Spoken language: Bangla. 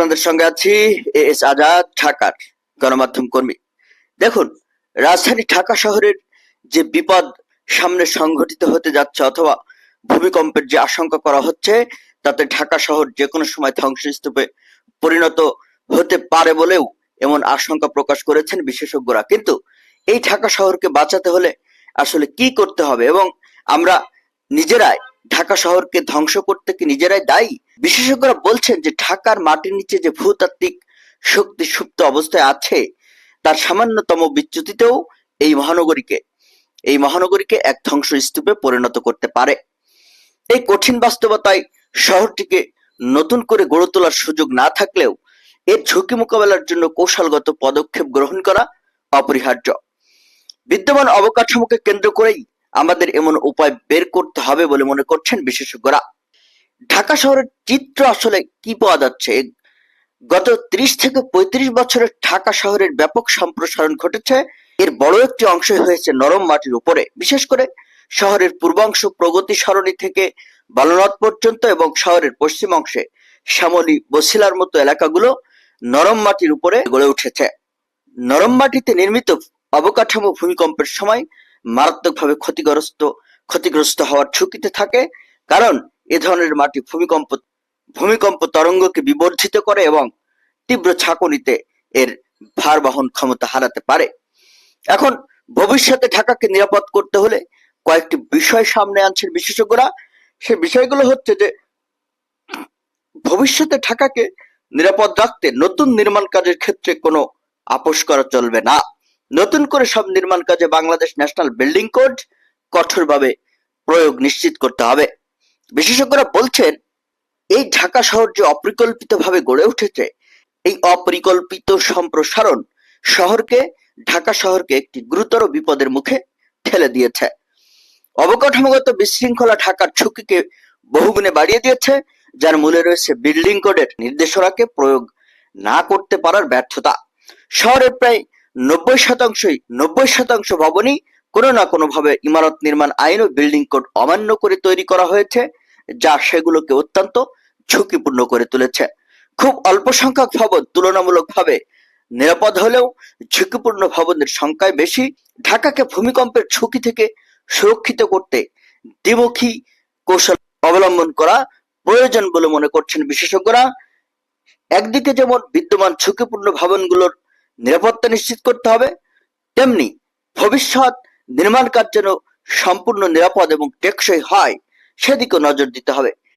আপনাদের সঙ্গে আছি, এ এস আজাদ, ঢাকার গণমাধ্যম কর্মী। দেখুন, রাজধানী ঢাকা শহরের যে বিপদ সামনে সংঘটিত হতে যাচ্ছে অথবা ভূমিকম্পের যে আশঙ্কা করা হচ্ছে, তাতে ঢাকা শহর যে কোনো সময় ধ্বংসস্তূপে পরিণত হতে পারে বলেও এমন আশঙ্কা প্রকাশ করেছেন বিশেষজ্ঞরা। কিন্তু এই ঢাকা শহরকে বাঁচাতে হলে আসলে কি করতে হবে? এবং আমরা নিজেরাই ঢাকা শহরকে ধ্বংস করতে কি নিজেরাই দায়ী? বিশেষজ্ঞরা বলছেন যে ঢাকার মাটির নিচে যে ভূতাত্ত্বিক শক্তি সুপ্ত অবস্থায় আছে, তার সামান্যতম বিচ্যুতিতেও এই মহানগরীকে এই মহানগরীকে এক ধ্বংসস্তূপে পরিণত করতে পারে। এই কঠিন বাস্তবতায় শহরটিকে নতুন করে গড়ে তোলার সুযোগ না থাকলেও এর ঝুঁকি মোকাবেলার জন্য কৌশলগত পদক্ষেপ গ্রহণ করা অপরিহার্য। বিদ্যমান অবকাঠামোকে কেন্দ্র করেই আমাদের এমন উপায় বের করতে হবে বলে মনে করছেন বিশেষজ্ঞরা। ঢাকা শহরের চিত্র আসলে কি পাওয়া যাচ্ছে? গত ত্রিশ থেকে পঁয়ত্রিশ বছরের ঢাকা শহরের ব্যাপক সম্প্রসারণ ঘটেছে। এর বড় একটি অংশই হয়েছে নরম মাটির উপরে। বিশেষ করে শহরের পূর্বাংশ প্রগতি সরণি থেকে বালনাথ পর্যন্ত এবং শহরের পশ্চিম অংশে শ্যামলী বসিলার মতো এলাকাগুলো নরম মাটির উপরে গড়ে উঠেছে। নরম মাটিতে নির্মিত অবকাঠামো ভূমিকম্পের সময় মারাত্মকভাবে ক্ষতিগ্রস্ত ক্ষতিগ্রস্ত হওয়ার ঝুঁকিতে থাকে, কারণ এ ধরনের মাটি ভূমিকম্প ভূমিকম্প তরঙ্গকে বিবর্ধিত করে এবং তীব্র ছাঁকনিতে এর ভার বহন ক্ষমতা হারাতে পারে। এখন ভবিষ্যতে ঢাকাকে নিরাপদ করতে হলে কয়েকটি বিষয় সামনে আনছেন বিশেষজ্ঞরা। সে বিষয়গুলো হচ্ছে যে, ভবিষ্যতে ঢাকাকে নিরাপদ রাখতে নতুন নির্মাণ কাজের ক্ষেত্রে কোনো আপোষ করা চলবে না। নতুন করে সব নির্মাণ কাজে বাংলাদেশ ন্যাশনাল বিল্ডিং কোড কঠোরভাবে প্রয়োগ নিশ্চিত করতে হবে। বিশেষজ্ঞরা বলছেন, এই ঢাকা শহর যে অপরিকল্পিতভাবে গড়ে উঠেছে, এই অপরিকল্পিত সম্প্রসারণ শহরকে, ঢাকা শহরকে একটি গুরুতর বিপদের মুখে ঠেলে দিয়েছে। অবকাঠামোগত বিশৃঙ্খলা ঢাকার ঝুঁকিকে বহুগুণে বাড়িয়ে দিয়েছে, যার মূলে রয়েছে বিল্ডিং কোডের নির্দেশনাকে প্রয়োগ না করতে পারার ব্যর্থতা। শহরের প্রায় নব্বই শতাংশই নব্বই শতাংশ ভবনই কোনো না কোনো ভাবে ইমারত নির্মাণ আইন ও বিল্ডিং কোড অমান্য করে তৈরি করা হয়েছে, যা সেগুলোকে অত্যন্ত ঝুঁকিপূর্ণ করে তুলেছে। খুব অল্প সংখ্যক ভবন তুলনামূলকভাবে নিরাপদ হলেও ঝুঁকিপূর্ণ ভবনের সংখ্যায় বেশি। ঢাকাকে ভূমিকম্পের ঝুঁকি থেকে সুরক্ষিত করতে দ্বিমুখী কৌশল অবলম্বন করা প্রয়োজন বলে মনে করছেন বিশেষজ্ঞরা। একদিকে যেমন বিদ্যমান ঝুঁকিপূর্ণ ভবনগুলোর নিরাপত্তা নিশ্চিত করতে হবে। তেমনি ভবিষ্যৎ নির্মাণ কাজ যেন সম্পূর্ণ নিরাপদ এবং টেকসই হয়, সেদিকেও নজর দিতে হবে।